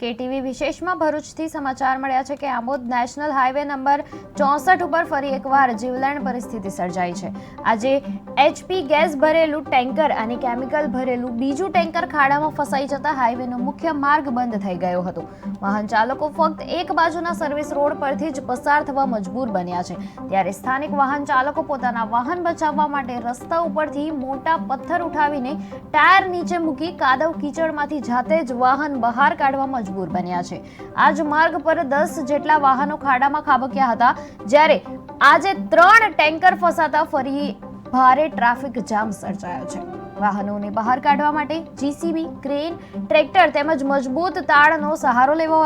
KTV વિશેષમાં ભરૂચથી સમાચાર મળ્યા છે કે આમોદ નેશનલ હાઈવે નંબર ચોસઠ ઉપર ફરી એકવાર જીવલેણ પરિસ્થિતિ સર્જાઈ છે. આજે એચપી ગેસ ભરેલું ટેન્કર અને કેમિકલ ભરેલું બીજું ટેન્કર ખાડામાં ફસાઈ જતા હાઈવેનો મુખ્ય માર્ગ બંધ થઈ ગયો હતો. વાહન ચાલકો ફક્ત એક બાજુના સર્વિસ રોડ પરથી જ પસાર થવા મજબૂર બન્યા છે. ત્યારે સ્થાનિક વાહન ચાલકો પોતાના વાહન બચાવવા માટે રસ્તા ઉપરથી મોટા પથ્થર ઉઠાવીને ટાયર નીચે મૂકી કાદવ કીચડમાંથી જાતે જ વાહન બહાર કાઢવા મજબૂર બન્યા છે. આ માર્ગ પર દસ જેટલા વાહનો ખાડામાં ખાબક્યા હતા. જ્યારે આજે ત્રણ ટેન્કર ફસાતા ફરી ભારે ટ્રાફિક જામ સર્જાયો છે. વાહનોને બહાર કાઢવા માટે જીસીબી, ક્રેન, ટ્રેક્ટર તેમજ મજબૂત તાળનો સહારો લેવો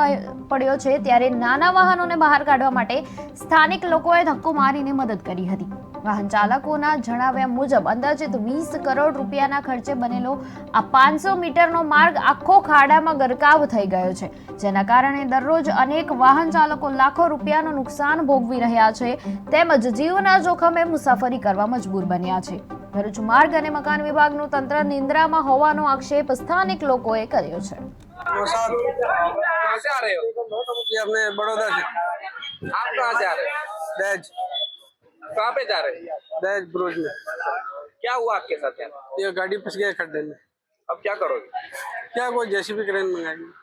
પડ્યો છે. ત્યારે નાના વાહનોને બહાર કાઢવા માટે સ્થાનિક લોકોએ ધક્કો મારીને મદદ કરી હતી. વાહન ચાલકોના જણાવ્યા મુજબ અંદાજિત વીસ કરોડ રૂપિયાના ખર્ચે બનેલો આ પાંચસો મીટરનો માર્ગ આખો ખાડામાં ગરકાવ થઈ ગયો છે જેના કારણે દરરોજ અનેક વાહન ચાલકો લાખો રૂપિયાનું નુકસાન ભોગવી રહ્યા છે તેમજ જીવના જોખમે મુસાફરી કરવા મજબૂર બન્યા છે ભરૂચ માર્ગ અને મકાન વિભાગનું તંત્ર નિંદ્રામાં હોવાનો આક્ષેપ સ્થાનિક લોકોએ કર્યો છે नौशाद कहाँ से आ रहे हो ये अपने बड़ौदा से आप कहाँ से आ रहे हो दहेज कहाँ पे जा रहे हैं? ब्रोज में। क्या हुआ आपके साथ? यहाँ ये गाड़ी फंस गया खड्डे में। अब क्या करोगे? क्या कोई जैसी क्रेन मंगाएँगे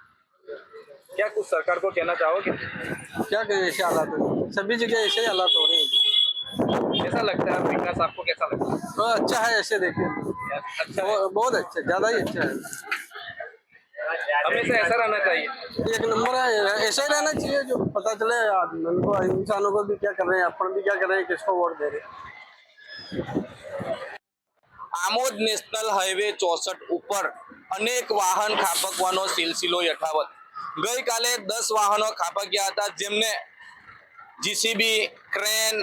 क्या कुछ सरकार को कहना चाहोगे? क्या कहें ऐसे हालात सभी जगह ऐसे ही हालात हो रहे हैं। कैसा लगता है विकास? आपको कैसा लगता है? तो अच्छा है ऐसे देखिए। अच्छा है। बहुत अच्छा ज़्यादा ही अच्छा है। हमेशा ऐसा रहना चाहिए एक नंबर है ऐसा ही रहना चाहिए जो पता चले आदमी को इंसानों को भी क्या कर रहे हैं अपन भी क्या कर रहे हैं किसको वोट दे रहे हैं આમોદ નેશનલ હાઈવે ચોસઠ ઉપર અનેક વાહન ખાપકવાનો સિલસિલો યથાવત ગઈકાલે દસ વાહનો ખાપક્યા હતા જેમને જીસીબી ક્રેન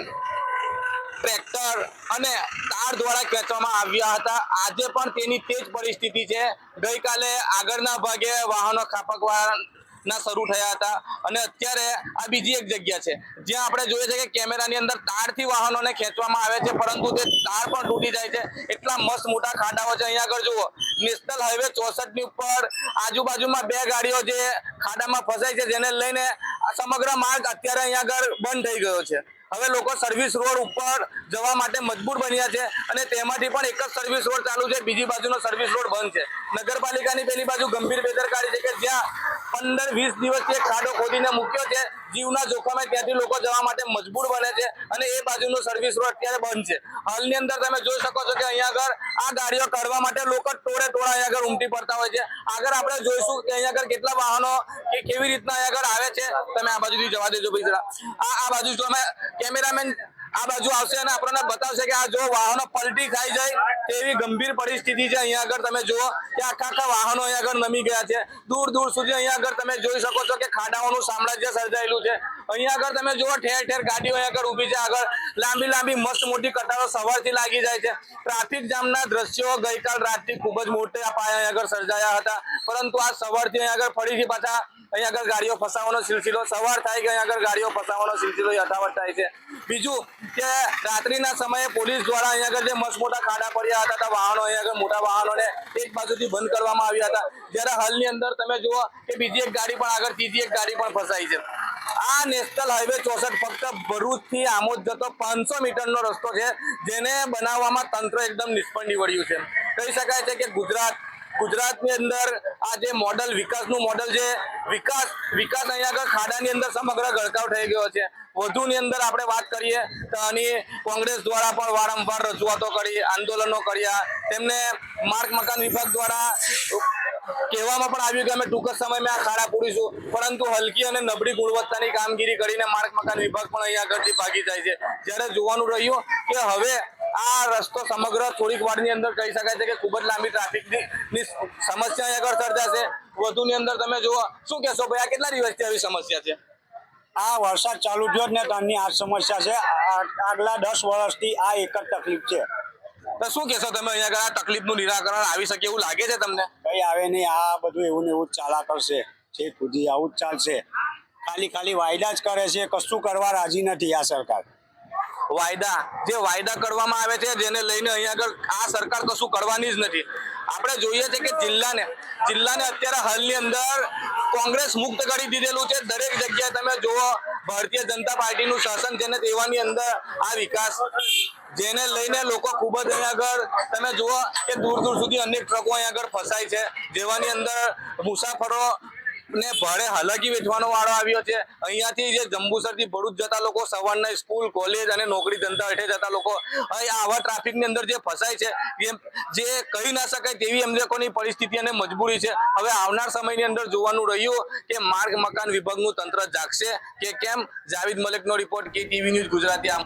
ટ્રેક્ટર અને કાર દ્વારા ખેંચવામાં આવ્યા હતા. આજે પણ તેની તે જ પરિસ્થિતિ છે. ગઈકાલે આગળના ભાગે વાહનો ખાપકવાના શરૂ થયા હતા અને અત્યારે આ બીજી એક જગ્યા છે. જ્યાં આપણે જોઈએ છે કે કેમેરાની અંદર તારથી વાહનોને ખેંચવામાં આવે છે, પરંતુ તે તાર પણ તૂટી જાય છે. એટલા મસ્ત મોટા ખાડાઓ છે. અહીંયા આગળ જુઓ. નેશનલ હાઈવે ચોસઠની ઉપર આજુબાજુમાં બે ગાડીઓ જે ખાડામાં ફસાય છે, જેને લઈને સમગ્ર માર્ગ અત્યારે અહીંયા આગળ બંધ થઈ ગયો છે. હવે લોકો સર્વિસ રોડ ઉપર જવા માટે મજબૂર બન્યા છે અને તેમાંથી પણ એક જ સર્વિસ રોડ ચાલુ છે. બીજી બાજુનો સર્વિસ રોડ બંધ છે. નગરપાલિકાની પેલી બાજુ ગંભીર બેદરકારી છે કે જ્યાં પંદર વીસ દિવસ એક ખાડો ખોદીને મૂક્યો છે. જીવના જોખમે ત્યાંથી લોકો જવા માટે મજબૂર બને છે અને એ બાજુનો સર્વિસ રોડ અત્યારે બંધ છે. હાલની અંદર તમે જોઈ શકો છો કે અહીંયા આગળ આ ગાડીઓ કાઢવા માટે લોકો ટોળે ટોળા અહીંયા આગળ ઉમટી પડતા હોય છે. આગળ આપણે જોઈશું કે અહીંયા આગળ કેટલા વાહનો કે કેવી રીતના અહીંયા આગળ આવે છે. તમે આ બાજુથી જવા દેજો ભાઈ આ આ બાજુ અમે કેમેરામેન આ બાજુ આવશે અને આપણને બતાવશે કે આ જો વાહનો પલટી ખાઈ જાય તેવી ગંભીર પરિસ્થિતિ છે અહીંયા આગળ. તમે જુઓ કે આખા આખા વાહનો અહીંયા આગળ નમી ગયા છે. દૂર દૂર સુધી અહીંયા આગળ તમે જોઈ શકો છો કે ખાડાઓનું સામ્રાજ્ય સર્જાયેલું છે. અહીંયા આગળ તમે જુઓ, ઠેર ઠેર ગાડીઓ અહીંયા આગળ ઊભી છે. આગળ લાંબી લાંબી મસ્ત મોટી કતારો સવારથી લાગી જાય છે. ટ્રાફિક જામના દ્રશ્યો ગઈકાલ રાતથી ખૂબ જ મોટા પાયા અહીંયા આગળ સર્જાયા હતા. પરંતુ આ સવારથી અહીંયા આગળ ફરીથી પાછા અહીંયા આગળ ગાડીઓ ફસાવાનો સિલસિલો સવાર થાય કે અહીંયા આગળ ગાડીઓ ફસાવાનો સિલસિલો યથાવત થાય છે. બીજું કે રાત્રિના સમયે પોલીસ દ્વારા અહીંયા આગળ જે મસ્ત મોટા ખાડા પડ્યા હતા તો વાહનો અહીંયા આગળ, મોટા વાહનોને એક બાજુથી બંધ કરવામાં આવ્યા હતા. જ્યારે હાલની અંદર તમે જુઓ કે બીજી એક ગાડી પણ આગળ, ત્રીજી એક ગાડી પણ ફસાઈ છે. આ નેશનલ હાઈવે ચોસઠ ફક્ત ભરૂચથી આમોદ જતો પાંચસો મીટરનો રસ્તો છે, જેને બનાવવામાં તંત્ર એકદમ નિષ્ફળ નીવડ્યું છે. કહી શકાય છે કે ગુજરાત, ગુજરાતની અંદર આ જે મોડલ, વિકાસનું મોડલ છે, વિકાસ વિકાસ અહીંયા આગળ ખાડાની અંદર સમગ્ર ગળકાવ થઈ ગયો છે. વધુની અંદર આપણે વાત કરીએ તો આની કોંગ્રેસ દ્વારા પણ વારંવાર રજૂઆતો કરી, આંદોલનો કર્યા. તેમને માર્ગ મકાન વિભાગ દ્વારા કહેવામાં પણ આવ્યું કે અમે ટૂંક સમયમાં આ ખાડા પૂરીશું. પરંતુ હલકી અને નબળી ગુણવત્તાની કામગીરી કરીને માર્ગ મકાન વિભાગ પણ અહીંયા આગળથી ભાગી જાય છે. જ્યારે જોવાનું રહ્યું કે હવે આ રસ્તો સમગ્ર થોડીક વારની અંદર કહી શકાય છે કે ખૂબ જ લાંબી ટ્રાફિકની સમસ્યા આગળ સર્જાશે. વધુની અંદર તમે જુઓ, શું કહેશો ભાઈ, આ કેટલા દિવસથી આવી સમસ્યા છે? આ વરસાદ ચાલુ થયો જ ને ત્યાંની આ સમસ્યા છે. આગલા દસ વર્ષથી આ એક જ તકલીફ છે. તો શું કહેશો તમે? અહીંયા આગળ આ તકલીફનું નિરાકરણ આવી શકે એવું લાગે છે તમને? કઈ આવે નહીં. આ બધું એવું ને એવું જ ચાલા કરશે. છે સુધી આવું જ ચાલશે. ખાલી ખાલી વાયદા જ કરે છે. કશું કરવા રાજી નથી આ સરકાર. વાયદા. જે વાયદા કરવામાં આવે છે જેને લઈને અહીંયા આગળ આ સરકાર કશું કરવાની જ નથી. આપણે જોઈએ છે કે જિલ્લાને જિલ્લાને અત્યારે હાલની અંદર કોંગ્રેસ મુક્ત કરી દીધેલું છે. દરેક જગ્યાએ તમે જુઓ ભારતીય જનતા પાર્ટીનું શાસન છે ને તેવાની અંદર આ વિકાસ જેને લઈને લોકો ખૂબ જ અહીંયા આગળ, તમે જુઓ કે દૂર દૂર સુધી અનેક ટ્રકો અહીંયા આગળ ફસાય છે. જેવાની અંદર મુસાફરો ને ભારે હાલાકી વેઠવાનો વાળો આવ્યો છે. અહીંયાથી જે જંબુસરથી ભરૂચ જતા લોકો, સવારના સ્કૂલ, કોલેજ અને નોકરી ધંધા હેઠે જતા લોકો આવા ટ્રાફિકની અંદર જે ફસાય છે, જે કહી ના શકાય તેવી એમ લોકોની પરિસ્થિતિ અને મજબૂરી છે. હવે આવનાર સમયની અંદર જોવાનું રહ્યું કે માર્ગ મકાન વિભાગનું તંત્ર જાગશે કે કેમ? જાવેદ મલિકનો રિપોર્ટ કે ટીવી ન્યૂઝ ગુજરાતી આમ